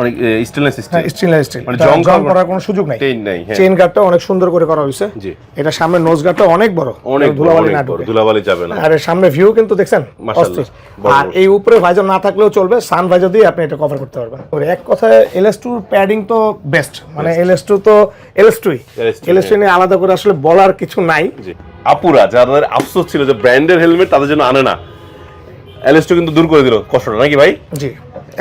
অনেক স্টেনলেস হ্যাঁ still stainless steel মানে জং করার কোনো সুযোগ নাই। Chain নাই, হ্যাঁ। চেইন গার্ডটা অনেক সুন্দর করে করা হয়েছে। জি। এটা সামনে নোজ গার্ডটা অনেক বড়। অনেক ধুলাবালি না ঢুকে। ধুলাবালি যাবে না। আর সামনে ভিউ কিন্তু দেখছেন মাশাআল্লাহ, আর এই উপরে ভাইজার না থাকলেও চলবে সান ভাইজার দিয়ে আপনি এটা কভার করতে পারবেন। এক কথায় এলএস টু প্যাডিং তো বেস্ট মানে এলএস টু তো এলএস টুই LS2, এলএস টু নিয়ে আলাদা করে আসলে বলার কিছু নাই। জি। আপুরা যাদের আফসোস ছিল যে ব্র্যান্ডের হেলমেট তাদের জন্য আনে না এলএসটো কিন্তু দূর করে দিল কষ্টটা নাকি ভাই? জি।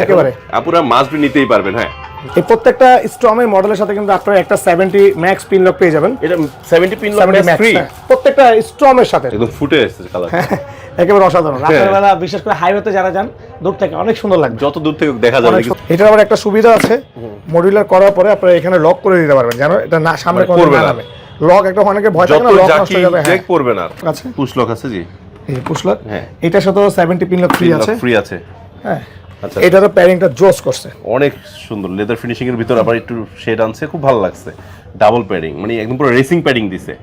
একেবারে। আপুরা মাস্ট বি নিতেই পারবেন হ্যাঁ। এই প্রত্যেকটা স্ট্রমের মডেলের সাথে কিন্তু আপনারা একটা সেভেন্টি ম্যাক্স পিন লক পেয়ে যাবেন। এটা 70 পিন লক ম্যাক্স ফ্রি প্রত্যেকটা স্ট্রমের সাথে। একদম ফুটে এসেছে কালার একেবারে অসাধারণ। রাতের হ্যাঁ। বেলা বিশেষ করে হাইওয়েতে যারা যান দূর থেকে অনেক সুন্দর লাগবে। যত দূর থেকে দেখা যাবে এটার আবার একটা সুবিধা আছে। মডিউলার করার পরে আপনারা এখানে লক করে দিতে পারবেন। জানো এটা না সামনে মানে কোনো না। নামে। লক একটা অনেকে ভয় থাকে না লক নষ্ট হয়ে যাবে হ্যাঁ। চেক পড়বে না আছে? পুশ লক আছে জি। এই পুশ লক হ্যাঁ। এটার সাথে 70 পিন লক ফ্রি আছে। ফ্রি আছে। হ্যাঁ। আচ্ছা এটারও প্যারিংটা জোস করছে। অনেক সুন্দর। লেদার ফিনিশিং এর ভিতর আবার একটু শেড আনছে খুব ভালো লাগছে। ডাবল প্যাডিং মানে একদম পুরো রেসিং প্যাডিং দিছে।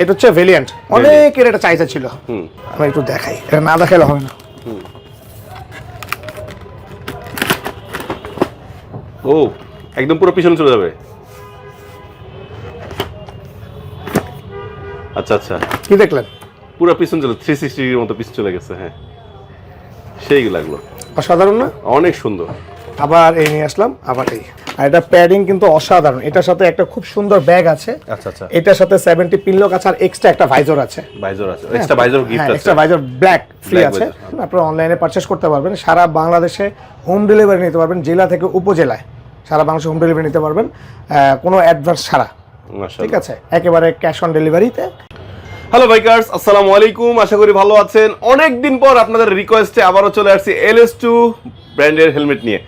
এটা হচ্ছে ভেরিয়েন্ট অনেকের এটা চাহিদা ছিল। হুম। আমি একটু দেখাই। এটা না দেখালে হবে না। ও একদম পুরো পিছনে চলে যাবে। আচ্ছা আচ্ছা। কি দেখলেন? পুরো পিছন চলে থ্রি সিক্সটি ডিগ্রির মতো পিছন চলে গেছে হ্যাঁ। সেই লাগল। অসাধারণ না? অনেক সুন্দর। আবার এই নিয়ে আসলাম আবার এই। আর এটা প্যাডিং কিন্তু অসাধারণ। এটার সাথে একটা খুব সুন্দর ব্যাগ আছে। আচ্ছা আচ্ছা। এটার সাথে সেভেন্টি পিন লক আছে আর এক্সট্রা একটা ভাইজর আছে। ভাইজর আছে। এক্সট্রা ভাইজর গিফট আছে। এক্সট্রা ভাইজর ব্ল্যাক ফ্রি আছে। visor, আপনারা অনলাইনে পারচেস করতে পারবেন। সারা বাংলাদেশে হোম ডেলিভারি নিতে পারবেন জেলা থেকে উপজেলায়। সারা বাংলাদেশে হোম ডেলিভারি নিতে পারবেন। কোনো অ্যাডভান্স ছাড়া। ঠিক আছে? একেবারে ক্যাশ অন ডেলিভারিতে হ্যালো বাইকার্স আসসালামু আলাইকুম আশা করি ভালো আছেন। অনেক দিন পর আপনাদের রিকোয়েস্টে আবারও চলে আসছি এলএস টু ব্র্যান্ডের হেলমেট নিয়ে।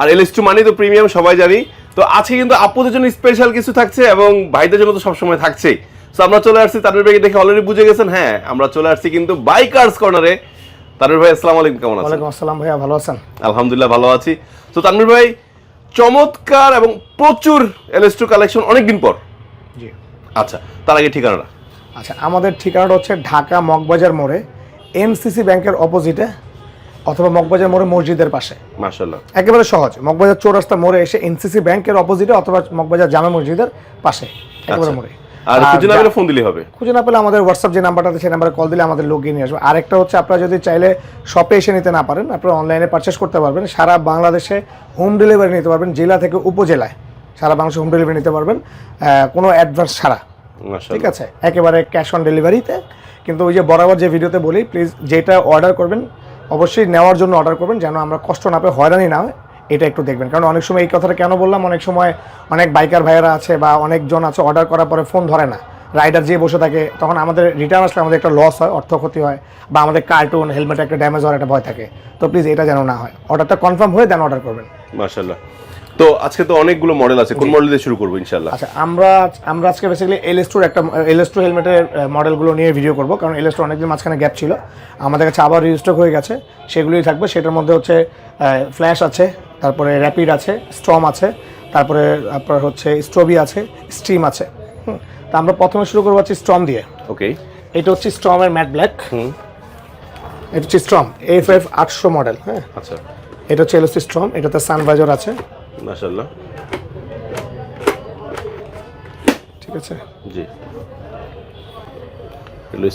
আর এলএস টু মানে তো প্রিমিয়াম সবাই জানি। তো আজকে কিন্তু আপুদের জন্য স্পেশাল কিছু থাকছে এবং ভাইদের জন্য তো সবসময় থাকছেই। তো আমরা চলে আসছি তাদের ব্যাগে দেখে অলরেডি বুঝে গেছেন। হ্যাঁ আমরা চলে আসছি কিন্তু বাইকার্স কর্নারে তানভীর ভাই আসসালামু আলাইকুম কেমন আছেন? ওয়ালাইকুম আসসালাম ভাইয়া ভালো আছেন? আলহামদুলিল্লাহ ভালো আছি। তো তানভীর ভাই চমৎকার এবং প্রচুর এলএস টু কালেকশন অনেকদিন পর। জি। আচ্ছা তার আগে ঠিকানাটা। আচ্ছা আমাদের ঠিকানাটা হচ্ছে ঢাকা মগবাজার মোড়ে এনসিসি ব্যাংকের অপোজিটে অথবা মগবাজার মোড়ে মসজিদের পাশে। মার্শাল্লাহ একেবারে সহজ মগবাজার চৌরাস্তা মোড়ে এসে এনসিসি ব্যাংকের অপোজিটে অথবা মগবাজার জামে মসজিদের পাশে একেবারে আচ্ছা। মোড়ে। আর খুঁজে না পেলে ফোন দিলেই হবে। খুঁজে না পেলে আমাদের হোয়াটসঅ্যাপ যে নাম্বারটা আছে সেই নাম্বারে কল দিলে আমাদের লোক গিয়ে নিয়ে আসবে। আরেকটা হচ্ছে আপনারা যদি চাইলে শপে এসে নিতে না পারেন আপনারা অনলাইনে পারচেস করতে পারবেন। সারা বাংলাদেশে হোম ডেলিভারি নিতে পারবেন জেলা থেকে উপজেলায়। সারা বাংলাদেশে হোম ডেলিভারি নিতে পারবেন। কোনো অ্যাডভান্স ছাড়া। ঠিক আছে? একেবারে ক্যাশ অন ডেলিভারিতে কিন্তু ওই যে বরাবর যে ভিডিওতে বলি প্লিজ যেটা অর্ডার করবেন অবশ্যই নেওয়ার জন্য অর্ডার করবেন যেন আমরা কষ্ট না পেয়ে হয়রানি না হয় এটা একটু দেখবেন। কারণ অনেক সময় এই কথাটা কেন বললাম? অনেক সময় অনেক বাইকার ভাইয়েরা আছে বা অনেকজন আছে অর্ডার করার পরে ফোন ধরে না। রাইডার যে বসে থাকে তখন আমাদের রিটার্ন আসলে আমাদের একটা লস হয় অর্থ ক্ষতি হয় বা আমাদের কার্টুন হেলমেট একটা ড্যামেজ হওয়ার একটা ভয় থাকে। তো প্লিজ এটা যেন না হয়। অর্ডারটা কনফার্ম হয়ে দেন অর্ডার করবেন। মার্শাল্লাহ তো আজকে তো অনেকগুলো মডেল আছে। কোন মডেল দিয়ে শুরু করব ইনশাল্লাহ আচ্ছা আমরা আমরা আজকে বেসিক্যালি এলএস টুর একটা এলএস টু হেলমেটের মডেলগুলো নিয়ে ভিডিও করব কারণ এলএস টু অনেকদিন মাঝখানে গ্যাপ ছিল। আমাদের কাছে আবার রিস্টক হয়ে গেছে। সেগুলোই থাকবে। সেটার মধ্যে হচ্ছে ফ্ল্যাশ আছে তারপরে র্যাপিড আছে স্ট্রম আছে তারপরে আপনার হচ্ছে স্ট্রবি আছে স্ট্রিম আছে। হুম, তা আমরা প্রথমে শুরু করব হচ্ছে স্ট্রম দিয়ে। ওকে এটা হচ্ছে স্ট্রমের ম্যাট ব্ল্যাক হুম। এটা হচ্ছে স্ট্রম এফ এফ আটশো মডেল হ্যাঁ। আচ্ছা। এটা হচ্ছে এলএস স্ট্রম এটাতে সানভাইজার আছে। মার্শাল্লাহ ঠিক আছে। জি।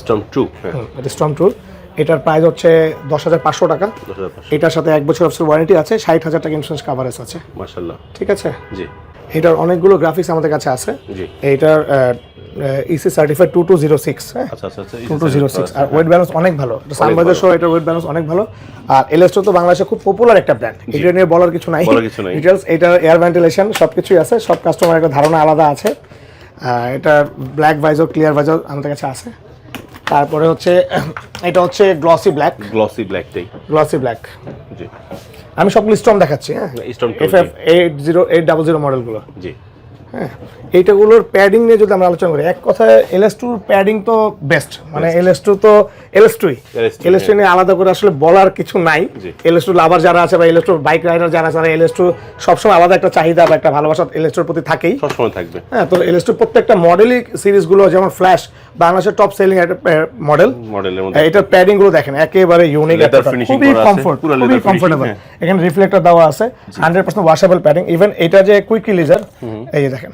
স্টম টু হ্যাঁ। এটা স্ট্রম টুর এটার প্রাইস হচ্ছে দশ হাজার পাঁচশো টাকা। এটার সাথে এক বছর অফিসের ওয়ারেন্টি আছে ষাট হাজার টাকা ইন্স্যুরেন্স কাভারেজ আছে। মার্শাল্লাহ ঠিক আছে? জি। এটার অনেকগুলো গ্রাফিক্স আমাদের কাছে আছে। জি। এইটার EC certified two two zero six হ্যাঁ? টু টু জিরো সিক্স আর ওয়েট ব্যালেন্স অনেক ভালো। সানবাজার সহ এটার ওয়েট ব্যালেন্স অনেক ভালো। আর এলএসটো তো বাংলাদেশে খুব পপুলার একটা ব্র্যান্ড এটা নিয়ে বলার কিছু নাই। ডিটেলস এটার এয়ার ভেন্টিলেশন সব কিছুই আছে। সব কাস্টমারের একটা ধারণা আলাদা আছে। এটা ব্ল্যাক ভাইজর ক্লিয়ার ভাইজর আমাদের কাছে আছে। তারপরে হচ্ছে এটা হচ্ছে গ্লসি ব্ল্যাক গ্লসি ব্ল্যাকটাই গ্লসি ব্ল্যাক জি। আমি সবগুলো স্টম দেখাচ্ছি হ্যাঁ? Storm two F F eight zero eight double zero মডেলগুলো জি। হ্যাঁ এইটাগুলোর প্যাডিং নিয়ে যদি আমরা আলোচনা করি এক কথায় এলএস টুর প্যাডিং তো বেস্ট মানে এলএস টু তো LS two LS2, LS two নিয়ে আলাদা করে আসলে বলার কিছু নাই। জি। এলএস টু লাভার যারা আছে বা এলএস টু বাইক রাইডার যারা আছে তারা এলএস টু সবসময় আলাদা একটা চাহিদা বা একটা ভালোবাসা এলএস টুর প্রতি থাকেই। সবসময় থাকবে। হ্যাঁ তো এলএস টু প্রত্যেকটা মডেলই সিরিজগুলো যেমন ফ্ল্যাশ বাংলাদেশের টপ সেলিং একটা মডেল এটার প্যাডিংগুলো দেখেন একেবারে ইউনিক খুবই কমফোর্ট খুবই কমফোর্টেবল হ্যাঁ। এখানে রিফ্লেক্টর দেওয়া আছে hundred percent washable padding even এটা যে কুইক রিলিজার এই দেখেন।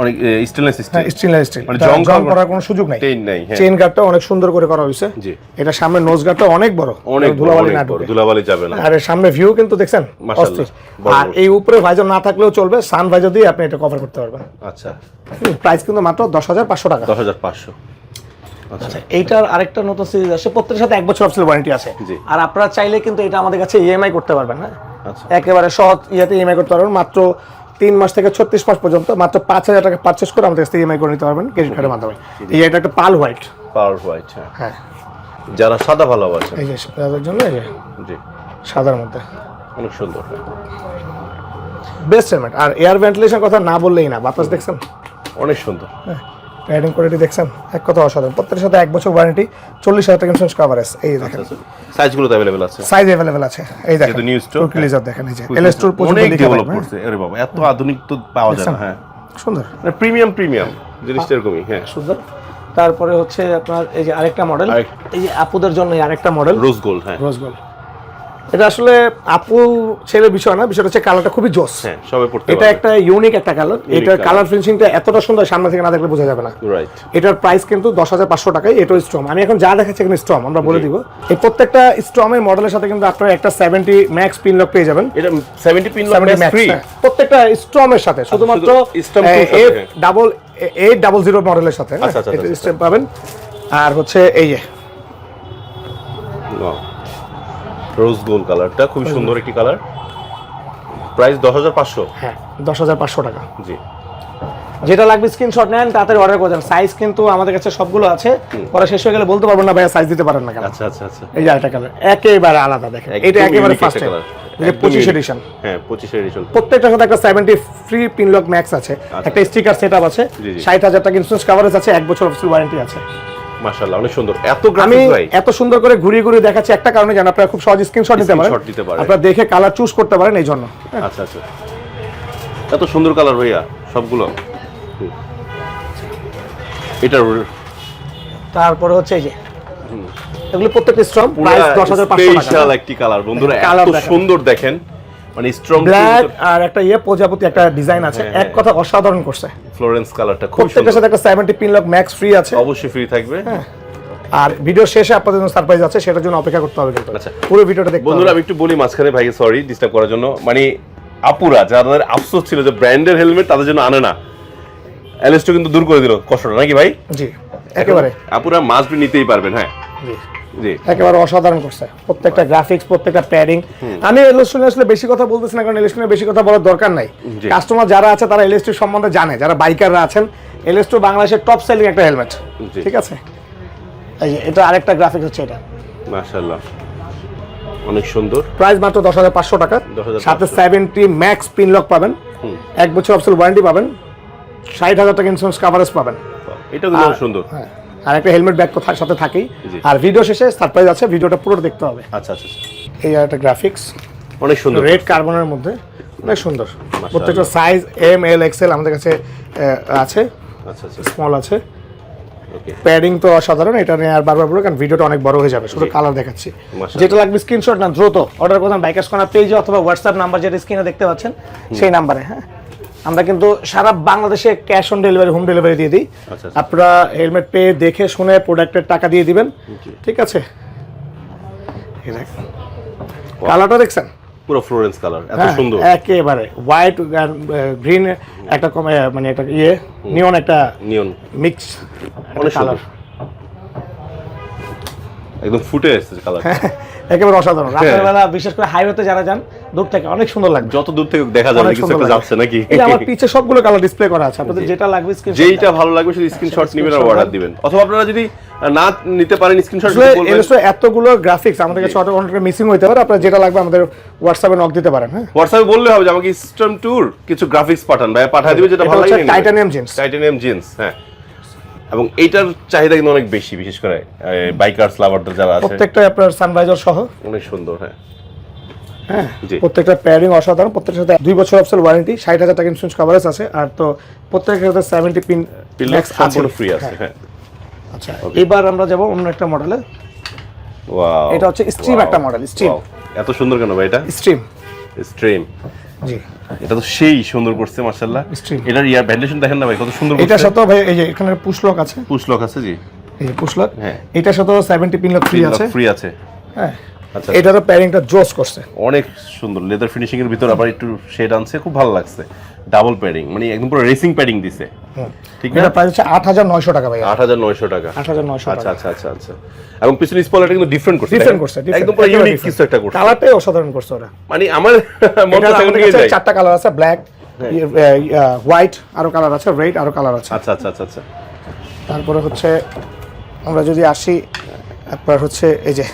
অনেক স্টেনলেস হ্যাঁ স্টিল স্টেনলেস স্টিল মানে জং করার কোনো সুযোগ নাই। চেইন নাই হ্যাঁ। চেইন গার্ডটা অনেক সুন্দর করে করা হয়েছে। জি। এটা সামনে নোজ গার্ডটা অনেক বড়। অনেক ধুলাবালি না ঢুকে। ধুলাবালি যাবে না। আর সামনে ভিউ কিন্তু দেখছেন অস্থির। আর এই উপরে ভাইজার না থাকলেও চলবে সান ভাইজার দিয়ে আপনি এটা কভার করতে পারবেন। আচ্ছা। প্রাইস কিন্তু মাত্র দশ হাজার পাঁচশো টাকা। দশ হাজার পাঁচশো। আচ্ছা। এইটার আরেকটা নতুন সিরিজ আসে প্রত্যেকের সাথে এক বছর অফিসের ওয়ারেন্টি আছে। আর আপনারা চাইলে কিন্তু এটা আমাদের কাছে ইএমআই করতে পারবেন হ্যাঁ? আচ্ছা। একেবারে সহজ ইয়েতে ইএমআই করতে পারবেন। মাত্র তিন মাস থেকে ছত্রিশ মাস পর্যন্ত মাত্র পাঁচ হাজার টাকা পারচেস করে আমাদের কাছ থেকে ইএমআই করে নিতে পারবেন ক্রেডিট কার্ডের মাধ্যমে। এই এটা একটা পাল হোয়াইট পাল হোয়াইট হ্যাঁ। হ্যাঁ। যারা সাদা ভালোবাসে এই যে তাদের জন্য এই যে জি। সাদার মধ্যে। অনেক সুন্দর হ্যাঁ। বেস্ট হেলমেট আর এয়ার ভেন্টিলেশন কথা না বললেই না বাতাস দেখছেন? অনেক সুন্দর। হ্যাঁ। রাইডিং কোয়ালিটি দেখছেন? এক কথা অসাধারণ। প্রত্যেকের সাথে এক বছর ওয়ারেন্টি চল্লিশ হাজার টাকা ইন্স্যুরেন্স কভারেজ এই দেখেন। সাইজগুলো তো অ্যাভেলেবেল আছে। সাইজ অ্যাভেলেবেল আছে। এই দেখেন। যেহেতু new stock, টুর্কি লিজার দেখেন এই যে। এলএস টুর পর্যন্ত অনেক ডেভেলপ করছে। আরে বাবা এত আধুনিক তো পাওয়া যায় না হ্যাঁ। সুন্দর। মানে প্রিমিয়াম প্রিমিয়াম জিনিসটা এরকমই হ্যাঁ। সুন্দর। তারপরে হচ্ছে আপনার এই যে আরেকটা মডেল এই যে আপুদের জন্য আরেকটা মডেল রোজ গোল্ড হ্যাঁ। রোজ গোল্ড এটা আসলে আপু ছেলে বিষয় না বিষয়টা হচ্ছে কালারটা খুবই জোস। হ্যাঁ সবাই পড়তে এটা একটা ইউনিক একটা কালার এটার। কালার ফিনিশিংটা এতটা সুন্দর সামনে থেকে না দেখলে বোঝা যাবে না। রাইট এটার প্রাইস কিন্তু দশ হাজার পাঁচশো টাকায় এটাও স্ট্রম আমি এখন যা দেখাচ্ছি এখানে স্ট্রম আমরা বলে দিব। এই প্রত্যেকটা স্ট্রমের মডেলের সাথে কিন্তু আপনারা একটা সেভেন্টি ম্যাক্স পিন লক পেয়ে যাবেন। এটা 70 পিন 70 max, ফ্রি। প্রত্যেকটা স্ট্রমের সাথে শুধুমাত্র শুধু Storm two র সাথে, F. Double eight double zero মডেলের সাথে আচ্ছা, আচ্ছা, আচ্ছা। পাবেন। আর হচ্ছে এই যে। রোজ গোল্ড কালারটা খুব সুন্দর একটি কালার প্রাইস দশ হাজার পাঁচশো। হ্যাঁ দশ হাজার পাঁচশো টাকা। জি। যেটা লাগবে স্ক্রিনশট নেন তাড়াতাড়ি অর্ডার করে দেন। সাইজ কিন্তু আমাদের কাছে সবগুলো আছে। পরে শেষ হয়ে গেলে বলতে পারবেন না ভাইয়া সাইজ দিতে পারেন না কেন? আচ্ছা আচ্ছা আচ্ছা। এই আরেকটা কালার একেবারে আলাদা দেখেন। এটা একেবারে ফার্স্ট যে একদম পঁচিশ unique। এডিশন হ্যাঁ পঁচিশ এডিশন প্রত্যেকটার সাথে একটা সেভেন্টি ফ্রি পিনলক ম্যাক্স আছে। একটা স্টিকার সেট আছে। আচ্ছা। জি, জি। ষাট হাজার টাকা ইন্স্যুরেন্স কাভারেজ আছে। এক বছর অফিসিয়াল ওয়ারেন্টি আছে। মাশাআল্লাহ অনেক সুন্দর। এত আমি গ্রাফিক্স ভাই। এত সুন্দর করে ঘুরিয়ে ঘুরিয়ে দেখাচ্ছি একটা কারণে যেন আপনারা খুব সহজ স্ক্রিনশট নিতে পারেন। দিতে পারে। আপনারা দেখে কালার চুজ করতে পারেন এই জন্য। আচ্ছা আচ্ছা। এত সুন্দর কালার ভাইয়া সবগুলো। এটার তারপরে হচ্ছে এই যে এগুলো প্রত্যেকটা স্ট্রং প্রাইস দশ হাজার পাঁচশো স্পেশাল একটি কালার বন্ধুরা এত সুন্দর দেখেন। মানে স্ট্রং ব্ল্যাক আর একটা ইয়ে প্রজাপতি একটা ডিজাইন আছে। হ্যাঁ, এক কথা অসাধারণ করছে। ফ্লোরেন্স কালারটা খুব প্রত্যেকটার সাথে একটা seventy pin lock max free আছে। অবশ্যই ফ্রি থাকবে। আর ভিডিও শেষে আপনাদের জন্য সারপ্রাইজ আছে সেটার জন্য অপেক্ষা করতে হবে কিন্তু। আচ্ছা। পুরো ভিডিওটা দেখতে বন্ধুরা আমি একটু বলি মাঝখানে ভাই সরি ডিস্টার্ব করার জন্য। মানে আপুরা যাদের আফসোস ছিল যে ব্র্যান্ডের হেলমেট তাদের জন্য আনে না। অ্যালেস্টো কিন্তু দূর করে দিল কষ্টটা নাকি ভাই? জি একেবারে। আপুরা মাস্ট বি নিতেই পারবেন হ্যাঁ। জি। একেবারে অসাধারণ করছে। প্রত্যেকটা গ্রাফিক্স প্রত্যেকটা প্যাডিং আমি এলএসটুনে আসলে বেশি কথা বলতেছি না কারণ এলএসটুনে বেশি কথা বলার দরকার নাই। কাস্টমার যারা আছে তারা এলএসটু সম্বন্ধে জানে। যারা বাইকাররা আছেন এলএসটু বাংলাদেশের টপ সেলিং একটা হেলমেট ঠিক আছে? এই যে এটা আরেকটা গ্রাফিক্স হচ্ছে এটা। মাশাআল্লাহ। অনেক সুন্দর। প্রাইস মাত্র দশ হাজার পাঁচশো টাকা। সাথে সেভেন্টি ম্যাক্স পিন লক পাবেন। এক বছর অফিসিয়াল ওয়ারেন্টি পাবেন। ষাট হাজার টাকা ইন্স্যুরেন্স কাভারেজ পাবেন। এটা সুন্দর। হ্যাঁ। আর একটা হেলমেট ব্যাগ থা- সাথে থাকেই। আর ভিডিও শেষে সারপ্রাইজ আছে ভিডিওটা পুরো দেখতে হবে। আচ্ছা আচ্ছা আচ্ছা। এই আর একটা গ্রাফিক্স অনেক সুন্দর। রেড কার্বনের মধ্যে অনেক সুন্দর। প্রত্যেকটা সাইজ এম এল এক্সেল আমাদের কাছে আছে। আচ্ছা আচ্ছা। স্মল আছে। প্যাডিং তো অসাধারণ এটা নিয়ে আর বারবার বলব কারণ ভিডিওটা অনেক বড় হয়ে যাবে শুধু কালার দেখাচ্ছি। যেটা লাগবে স্ক্রিনশট না দ্রুত। অর্ডার করুন বাইকার্স কর্নার পেজে অথবা হোয়াটসঅ্যাপ নাম্বার যেটা স্ক্রিনে দেখতে পাচ্ছেন সেই নাম্বারে হ্যাঁ? আমরা কিন্তু সারা বাংলাদেশে cash on delivery home delivery দিয়ে দিই। আচ্ছা, আচ্ছা। আপনারা হেলমেট পেয়ে দেখে শুনে প্রোডাক্টের টাকা দিয়ে দিবেন। ঠিক আছে? কালারটা দেখছেন? পুরো ফ্লোরেন্স কালার এত হ্যাঁ, সুন্দর। একেবারে। হোয়াইট গ্রিন একটা কমে মানে একটা ইয়ে নিয়ন একটা নিয়ন মিক্স অনেক কালার সুন্দর। একদম ফুটে এসেছে কালার একেবারে অসাধারণ। হ্যাঁ। রাতের বেলা বিশেষ করে হাইওয়েতে যারা যান দূর থেকে অনেক সুন্দর লাগবে। যত দূর থেকে দেখা যাবে কিছু একটা। যাচ্ছে নাকি? এই আমার পিছে সবগুলো কালার ডিসপ্লে করা আছে আপনাদের যেটা লাগবে স্ক্রিন যেইটা ভালো লাগবে শুধু স্ক্রিনশট নেবেন আর অর্ডার দিবেন। অথবা আপনারা যদি না নিতে পারেন স্ক্রিনশট বলবেন এতগুলো গ্রাফিক্স আমাদের কাছে অটো অনেকটা মিসিং হইতে পারে আপনারা যেটা লাগবে আমাদের হোয়াটসঅ্যাপে নক দিতে পারেন হ্যাঁ? হোয়াটসঅ্যাপে বললে হবে যে আমাকে সিস্টেম ট্যুর কিছু গ্রাফিক্স পাঠান। ভাই পাঠিয়ে দিবে যেটা ভালো লাগে টাইটানিয়াম জিন্স টাইটানিয়াম জিন্স হ্যাঁ। এবং এইটার চাহিদা কিন্তু অনেক বেশি বিশেষ করে বাইকার্স লাভারদের যারা আছে। প্রত্যেকটা আপনার সানরাইজার সহ? অনেক সুন্দর হ্যাঁ। হ্যাঁ। প্রত্যেকটা প্যারিং অসাধারণ প্রত্যেকটার সাথে দুই বছর অফসেল ওয়ারেন্টি ষাট হাজার টাকা ইন্স্যুরেন্স কভারেজ আছে আর তো প্রত্যেকটার সাথে সেভেন্টি পিন পিলক সম্পূর্ণ ফ্রি আছে হ্যাঁ। আচ্ছা এবার আমরা যাব অন্য একটা মডেলে ওয়াও এটা হচ্ছে স্ট্রিম একটা মডেল স্ট্রিম এত সুন্দর কেন ভাই এটা? স্ট্রিম স্ট্রিম এটা তো সেই সুন্দর করছে মার্শাল্লাহ এটার ইয়ার ভেন্টিলেশন দেখেন না ভাই কত সুন্দর এটা ভাই এই যে এখানে পুশলক আছে? পুশলক আছে জি। এই পুশলক হ্যাঁ। সাথেও সেভেন্টি পিন লক ফ্রি আছে। ফ্রি আছে। হ্যাঁ। আচ্ছা। এটারও প্যারিংটা জোস করছে। অনেক সুন্দর। লেদার ফিনিশিং এর ভিতর আবার একটু শেড আনছে খুব ভালো লাগছে। ডাবল প্যাডিং মানে একদম পুরো রেসিং প্যাডিং দিছে। ঠিক না? এটা প্রাইস হচ্ছে আট হাজার নয়শো টাকা ভাই আট হাজার নয়শো টাকা। আট হাজার নয়শো আচ্ছা আচ্ছা আচ্ছা আচ্ছা। এবং পিছনে স্পয়লারটা কিন্তু ডিফারেন্ট করছে ডিফারেন্ট করছে একদম পুরো ইউনিক কিছু একটা করছে। কালারটাই অসাধারণ করছে ওরা। মানে আমার চারটা কালার আছে ব্ল্যাক হোয়াইট আরও কালার আছে রেড আরও কালার আছে। আচ্ছা আচ্ছা আচ্ছা আচ্ছা। তারপরে হচ্ছে আমরা যদি আসি আপনার হচ্ছে এই যে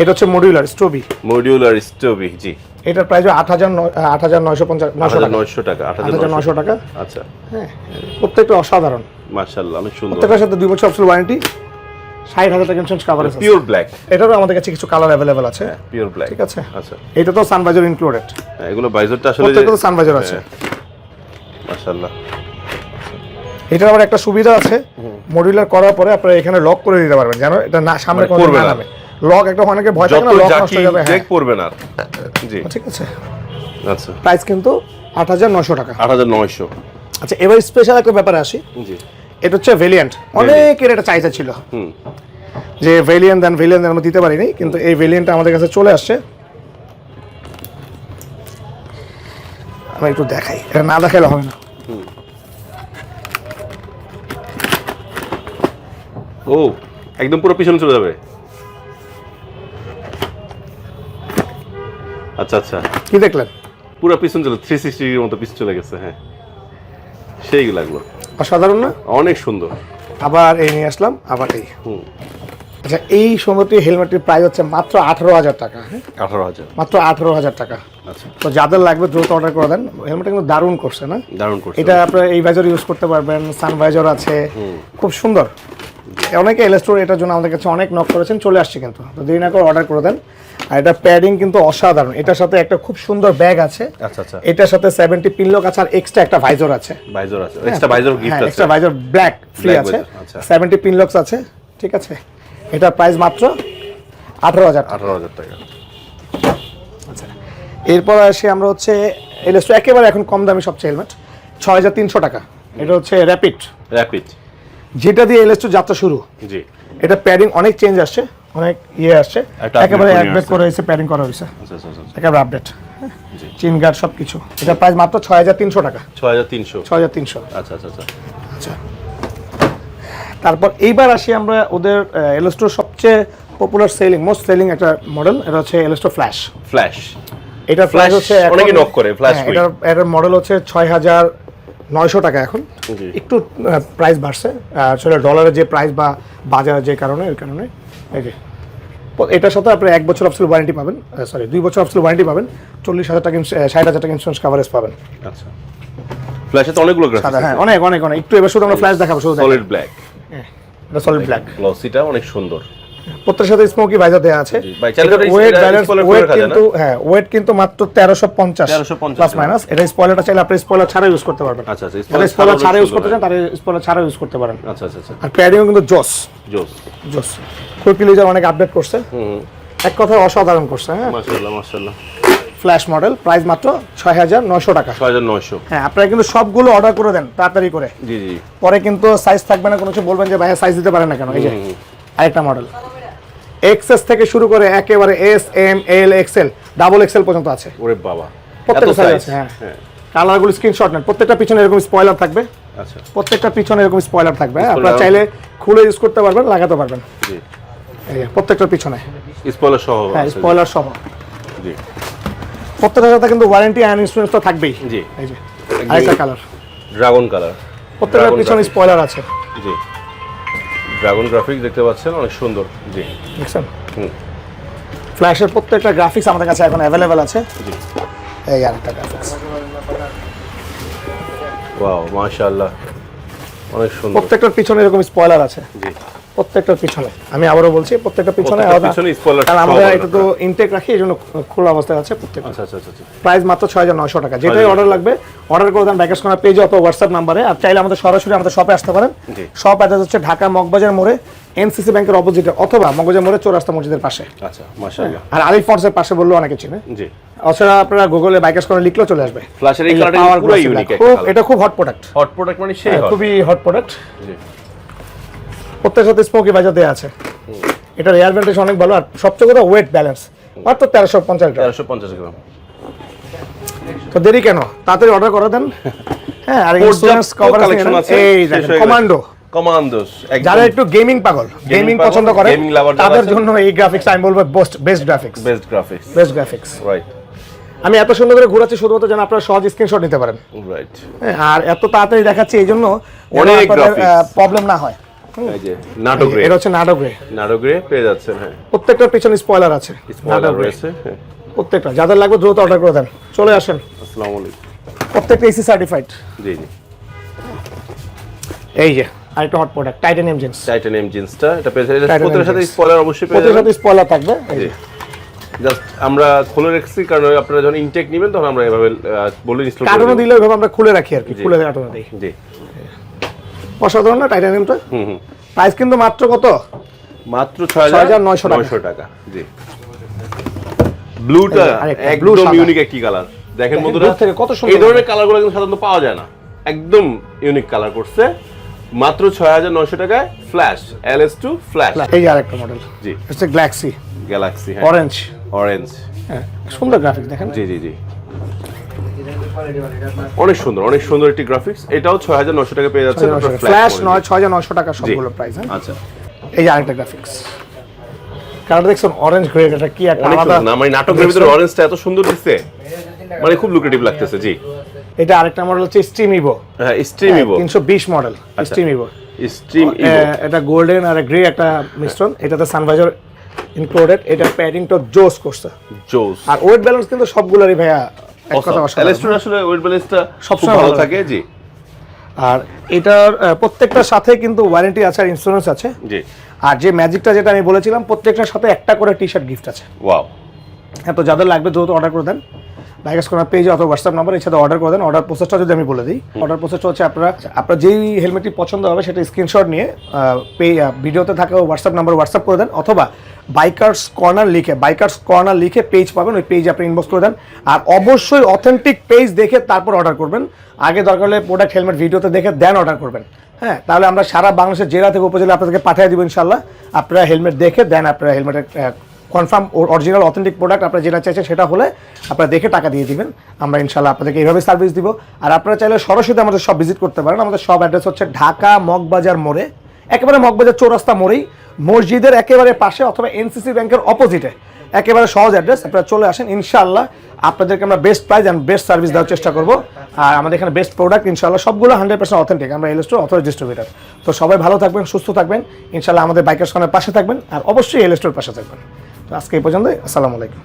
এটা হচ্ছে মডিউলার স্টোবি মডিউলার স্টোভি জি। এটার প্রাইস আট হাজার আট হাজার নয়শো পঞ্চাশ নয়শো টাকা। আট হাজার নয়শো টাকা আচ্ছা। হ্যাঁ প্রত্যেকটা অসাধারণ। মার্শাল্লাহ অনেক সুন্দর। প্রত্যেকটার সাথে দুই বছর অফসেল ওয়ারেন্টি ষাট হাজার টাকা ইন্স্যুরেন্স কাভারেজ আছে। পিওর ব্ল্যাক এটারও আমাদের কাছে কিছু কালার অ্যাভেলেবেল আছে। পিওর ব্ল্যাক ঠিক আছে? আচ্ছা। এটা তো ইনক্লুডেড হ্যাঁ, এগুলো বাইজারটা আসলে প্রত্যেকটা তো সানবাইজার আছে। মার্শাল্লাহ এটার আবার একটা সুবিধা আছে। মডিউলার করার পরে আপনারা এখানে লক করে দিতে পারবেন। জানো এটা না সামনে মানে কোনো। নামে। লক একটা অনেকে ভয় থাকে না লক নষ্ট হয়ে যাবে চেক পড়বে না। আর। জি ঠিক আছে। আচ্ছা। প্রাইস কিন্তু আট হাজার নশো টাকা। আট হাজার নয়শো। আচ্ছা এবার স্পেশাল একটা ব্যাপারে আসি। জি। এটা হচ্ছে ভেলিয়েন্ট অনেকের এটা চাহিদা ছিল। হুম। যে ভেলিয়েন্ট দেন ভেলিয়েন্ট আমরা দিতে পারিনি কিন্তু এই ভেলিয়েন্টটা আমাদের কাছে চলে আসছে। আমি একটু দেখাই। এটা না দেখাইলে হবে না। ও একদম পুরো পিছনে চলে যাবে। আচ্ছা আচ্ছা। কি দেখলেন? পুরো পিছন চলে থ্রি সিক্সটি ডিগ্রির মতো পিছন চলে গেছে হ্যাঁ। সেই লাগল অসাধারণ না? অনেক সুন্দর। আবার এই নিয়ে আসলাম আবার এই। হুম। আচ্ছা এই সুন্দরটি হেলমেটটির প্রাইস হচ্ছে মাত্র আঠারো হাজার টাকা হ্যাঁ? আঠারো হাজার। মাত্র আঠারো হাজার টাকা। আচ্ছা। তো যাদের লাগবে দ্রুত অর্ডার করে দেন হেলমেটটা কিন্তু দারুণ করছে না? দারুণ করছে। এটা আপনার এই ভাইজার ইউজ করতে পারবেন সান ভাইজার আছে খুব সুন্দর। অনেকে এল স্টোর এটার জন্য আমাদের কাছে অনেক নক করেছেন চলে আসছে কিন্তু। তো দেরি না করে অর্ডার করে দেন। আর এটা প্যাডিং কিন্তু অসাধারণ। এটার সাথে একটা খুব সুন্দর ব্যাগ আছে। আচ্ছা আচ্ছা। এটার সাথে সেভেন্টি পিনলক আছে আর এক্সট্রা একটা ভাইজর আছে। বাইজর আছে। এক্সট্রা বাইজর গিফট আছে। এক্সট্রা ভাইজার ব্ল্যাক ফ্রি আছে। visor, আচ্ছা। সেভেন্টি পিনলক্স আছে ঠিক আছে? এটার প্রাইস মাত্র আঠারো হাজার টাকা। আঠারো হাজার এরপর আসি আমরা হচ্ছে এলএসটো একেবারে এখন কম দামি সবচেয়ে হেলমেট ছয় হাজার তিনশো টাকা। এটা হচ্ছে র্যাপিড র্যাপিড যেটা দিয়ে এলএসটো যাত্রা শুরু। জি। এটা প্যাডিং অনেক চেঞ্জ আসছে। অনেক ইয়ে আসছে একেবারে করে আসছে। করা হয়েছে প্যাডিং করা হয়েছে। আচ্ছা আচ্ছা আচ্ছা। একেবারে আপডেট চিন গার্ড সব কিছু এটা প্রাইস মাত্র ছয় হাজার তিনশো টাকা। ছয় হাজার তিনশো। ছয় হাজার তিনশো। আচ্ছা আচ্ছা আচ্ছা। আচ্ছা। তারপর এইবার আসি আমরা ওদের এলএসটোর সবচেয়ে পপুলার সেলিং মোস্ট সেলিং একটা মডেল এটা হচ্ছে এলএসটো ফ্ল্যাশ ফ্ল্যাশ এটা ফ্ল্যাশ হচ্ছে অনেকেই knock করে, হ্যাঁ, Quick। এটার মডেল হচ্ছে ছয় হাজার নয়শো টাকা এখন। একটু প্রাইস বাড়ছে। আসলে ডলারের যে প্রাইস বা বাজারের যে কারণে এর কারণে। এই যে। এটার সাথে আপনি এক বছর অফসেল ওয়ারেন্টি পাবেন। সরি দুই বছর অফসেল ওয়ারেন্টি পাবেন। চল্লিশ হাজার টাকা ষাট হাজার টাকা ইন্স্যুরেন্স কাভারেজ পাবেন। আচ্ছা। ফ্ল্যাশে তো অনেকগুলো গ্রাফিক্স হ্যাঁ অনেক অনেক অনেক। একটু এবার শুধু আমরা ফ্ল্যাশ দেখাবো শুধু সলিড ব্ল্যাক হ্যাঁ সলিড ব্ল্যাক গ্লসিটা অনেক সুন্দর। প্রত্যেকের সাথে স্মোকি আছে। Weight balance weight? কিন্তু হ্যাঁ ওয়েট কিন্তু মাত্র তেরোশো পঞ্চাশ 1350 প্লাস মাইনাস এটা স্পয়লারটা চাইলে আপনি স্পয়লার ছাড়া ইউজ করতে পারবেন। আচ্ছা, আচ্ছা, স্পয়লার ছাড়া ইউজ করতে চান তারা স্পয়লার ছাড়া ইউজ করতে পারেন। আচ্ছা আচ্ছা আচ্ছা। আর প্যাডিংও কিন্তু জোস। জোস। জোস। অনেক আপডেট করছে। এক কথায় অসাধারণ করছে হ্যাঁ? মাশাআল্লাহ মাশাআল্লাহ। ফ্ল্যাশ মডেল প্রাইস মাত্র ছয় হাজার নয়শো টাকা। ছয় হাজার নয়শো। হ্যাঁ আপনারা কিন্তু সবগুলো অর্ডার করে দেন তাড়াতাড়ি করে। জি জি। পরে কিন্তু সাইজ থাকবে না কোনো কিছু বলবেন যে ভাইয়া সাইজ দিতে পারেন না কেন? এই যে আরেকটা মডেল এক্সএস থেকে শুরু করে একেবারে S M L XL double XL পর্যন্ত আছে। ওরে বাবা প্রত্যেকটা সাইজ আছে হ্যাঁ। কালারগুলো স্ক্রিনশট নেন। প্রত্যেকটা পিছনে এরকম স্পয়লার থাকবে। আচ্ছা। প্রত্যেকটা পিছনে এরকম স্পয়লার থাকবে হ্যাঁ? আপনারা চাইলে খুলে ইউজ করতে পারবেন লাগাতে পারবেন। জি। প্রত্যেকটার পিছনে। স্পয়লার সহ হ্যাঁ স্পয়লার সহ। জি। প্রত্যেকটার সাথে কিন্তু ওয়ারেন্টি অ্যান্ড ইন্স্যুরেন্স তো থাকবেই। জি। এই যে আরেকটা কালার ড্রাগন কালার প্রত্যেকটার পিছনে স্পয়লার আছে। জি। ড্রাগন গ্রাফিক দেখতে পাচ্ছেন অনেক সুন্দর জি। দেখছেন? হুম। ফ্ল্যাশের প্রত্যেকটা গ্রাফিক্স আমাদের কাছে এখন অ্যাভেলেবেল আছে। জি। এই আরেকটা গ্রাফিক্স ওয়াও মাশাআল্লাহ। অনেক সুন্দর। প্রত্যেকটার পিছনে এরকম স্পয়লার আছে। জি। প্রত্যেকটার পিছনে। আমি আবারও বলছি প্রত্যেকটা পিছনে কারণ আমরা এটা তো ইনটেক রাখি এই জন্য খোলা অবস্থায় আছে প্রত্যেকটা। আচ্ছা আচ্ছা আচ্ছা আচ্ছা। প্রাইস মাত্র ছয় হাজার নয়শো টাকা। যেটাই অর্ডার লাগবে অর্ডার করে দেন ব্যাকেশ কর্নার পেজে অথবা হোয়াটসঅ্যাপ নাম্বারে আর চাইলে আমাদের সরাসরি আমাদের শপে আসতে পারেন। শপ অ্যাড্রেস হচ্ছে ঢাকা মগবাজার মোড়ে এনসিসি ব্যাংকের অপোজিটে অথবা মগবাজার মোড়ে চৌরাস্তা মসজিদের পাশে। আচ্ছা মাশাআল্লাহ। আর আলিফ ফন্সের পাশে বললেও অনেকে চিনে। জি। আপনারা গুগলে বাইকার্স করে লিখলেও চলে আসবে। ফ্ল্যাশের এই কালারটা পুরো ইউনিক খুব এটা খুব হট প্রোডাক্ট হট প্রোডাক্ট মানে সেই হট খুবই হট প্রোডাক্ট জি। প্রত্যেক সাথে স্মোকি বাজার দেওয়া আছে। এটার এয়ার ভেন্টেশন অনেক ভালো আর সবচেয়ে কথা ওয়েট ব্যালেন্স মাত্র তেরোশো পঞ্চাশ গ্রাম। তেরোশো পঞ্চাশ গ্রাম। তো দেরি কেন? তাড়াতাড়ি অর্ডার করে দেন। হ্যাঁ আর ইন্স্যুরেন্স কভার এই কমান্ডো কমান্ডোস যারা একটু গেমিং পাগল গেমিং পছন্দ করে তাদের জন্য এই গ্রাফিক্স আমি বলব best best graphics best graphics best graphics right আমি এত সুন্দর করে ঘোরাচ্ছি শুধুমাত্র যেন আপনারা সহজ স্ক্রিনশট নিতে পারেন। রাইট হ্যাঁ, আর এত তাড়াতাড়ি দেখাচ্ছি এই জন্য অনেক। প্রবলেম না হয়। এই যে এটা হচ্ছে পেয়ে যাচ্ছেন হ্যাঁ। প্রত্যেকটার পিছনে স্পয়লার আছে। স্পয়লার রয়েছে হ্যাঁ। প্রত্যেকটা যাদের লাগবে দ্রুত অর্ডার করে দেন। চলে আসেন। আসসালামু আলাইকুম। প্রত্যেকটা এসি সার্টিফাইড জি জি। এই যে আরেকটা hot product titanium jeans titanium জিন্সটা এটা পেয়ে সাথে। স্পয়লার অবশ্যই পেয়ে যাবেন। সাথে স্পয়লার থাকবে। জি। জাস্ট আমরা খুলে রেখেছি কারণ আপনারা যখন ইনটেক নেবেন তখন আমরা এভাবে বলে ইনস্টল কার্টুনও দিলে আমরা খুলে রাখি আর কি খুলে কার্টুনে দিই। জি। অসাধারণ না টাইটানিয়ামটা প্রাইস কিন্তু মাত্র কত? মাত্র ছয় হাজার 6,900 টাকা। নয়শো টাকা জি। ব্লুটা একদম ইউনিক একটি কালার দেখেন বন্ধুরা থেকে কত সুন্দর এই ধরনের কালারগুলো কিন্তু সাধারণত পাওয়া যায় না। একদম ইউনিক কালার করছে। মাত্র ছয় হাজার নয়শো টাকায় flash L S two flash এই আরেকটা মডেল জি। হচ্ছে গ্যালাক্সি গ্যালাক্সি হ্যাঁ। অরেঞ্জ অরেঞ্জ হ্যাঁ সুন্দর গ্রাফিক্স দেখেন। জি জি জি। অনেক সুন্দর অনেক সুন্দর একটি গ্রাফিক্স এটাও ছয় হাজার নশো টাকা পেয়ে যাচ্ছে ফ্ল্যাশ নয় ছয় হাজার নয়শো টাকা সবগুলো প্রাইস হ্যাঁ? আচ্ছা। এই যে আরেকটা গ্রাফিক্স কালার দেখছেন অরেঞ্জ গ্রে এটা কি একটা আলাদা না মানে নাটকের ভিতরে অরেঞ্জটা এত সুন্দর দিচ্ছে মানে খুব লুক্রেটিভ লাগতেছে জি। এটা আরেকটা মডেল হচ্ছে স্ট্রিম ইভো হ্যাঁ স্ট্রিম ইভো তিনশো বিশ model. Stream evo stream evo এটা গোল্ডেন আর গ্রে একটা মিশ্রণ এটাতে সানভাইজার ইনক্লুডেড এটা প্যাডিং তো জোস করছে। জোস। আর ওয়েট ব্যালেন্স কিন্তু সবগুলোরই ভাইয়া অসাধারণ। আসলে ওয়েট ব্যালেন্সটা সবসময় ভালো থাকে জি। আর এটার প্রত্যেকটার সাথে কিন্তু ওয়ারেন্টি আছে আর ইন্স্যুরেন্স আছে। জি। আর যে ম্যাজিকটা যেটা আমি বলেছিলাম প্রত্যেকটার সাথে একটা করে টি শার্ট গিফট আছে। ওয়াও হ্যাঁ তো যাদের লাগবে দ্রুত অর্ডার করে দেন। বাইকাস কোনো পেজ অথবা হোয়াটসঅ্যাপ নাম্বার সাথে অর্ডার করে দেন। অর্ডার প্রসেসটা যদি আমি বলে দিই অর্ডার প্রসেসটা হচ্ছে আপনারা আপনার যেই হেলমেটটি পছন্দ হবে সেটা স্ক্রিনশট নিয়ে পে ভিডিওতে থাকা হোয়াটসঅ্যাপ নাম্বার হোয়াটসঅ্যাপ করে দেন। অথবা বাইকার্স কর্নার লিখে বাইকার্স কর্নার লিখে পেজ পাবেন, ওই পেজ আপনি ইনবক্স করে দেন। আর অবশ্যই অথেন্টিক পেজ দেখে তারপর অর্ডার করবেন। আগে দরকার হলে প্রোডাক্ট হেলমেট ভিডিওতে দেখে দেন অর্ডার করবেন। হ্যাঁ তাহলে আমরা সারা বাংলাদেশের জেলা থেকে উপজেলা আপনাদেরকে পাঠিয়ে দিব ইনশাল্লাহ আপনারা হেলমেট দেখে দেন আপনারা হেলমেটের কনফার্ম অরিজিনাল অথেন্টিক প্রোডাক্ট আপনারা যেটা চাইছেন সেটা হলে আপনারা দেখে টাকা দিয়ে দিবেন। আমরা ইনশাল্লাহ আপনাদেরকে এইভাবে সার্ভিস দিব। আর আপনারা চাইলে সরাসরি আমাদের সব ভিজিট করতে পারেন। আমাদের সব অ্যাড্রেস হচ্ছে ঢাকা মগবাজার মোড়ে। একেবারে মগবাজার চৌরাস্তা মোড়েই। মসজিদের একেবারে পাশে অথবা এনসিসি ব্যাংকের অপোজিটে একেবারে সহজ অ্যাড্রেস আপনারা চলে আসেন, ইনশাআল্লাহ। আপনাদেরকে আমরা best price and best service দেওয়ার চেষ্টা করব। আর আমাদের এখানে বেস্ট প্রোডাক্ট ইনশাল্লাহ সবগুলো হান্ড্রেড পার্সেন্ট অথেন্টিক আমরা এলএস্টোর অথরাইজ ডিস্ট্রিবিউটার তো সবাই ভালো থাকবেন, সুস্থ থাকবেন। ইনশাল্লাহ আমাদের বাইকের সঙ্গে পাশে থাকবেন, আর অবশ্যই এলএস্টোর পাশে থাকবেন। তো আজকে এই পর্যন্ত আসসালামু আলাইকুম।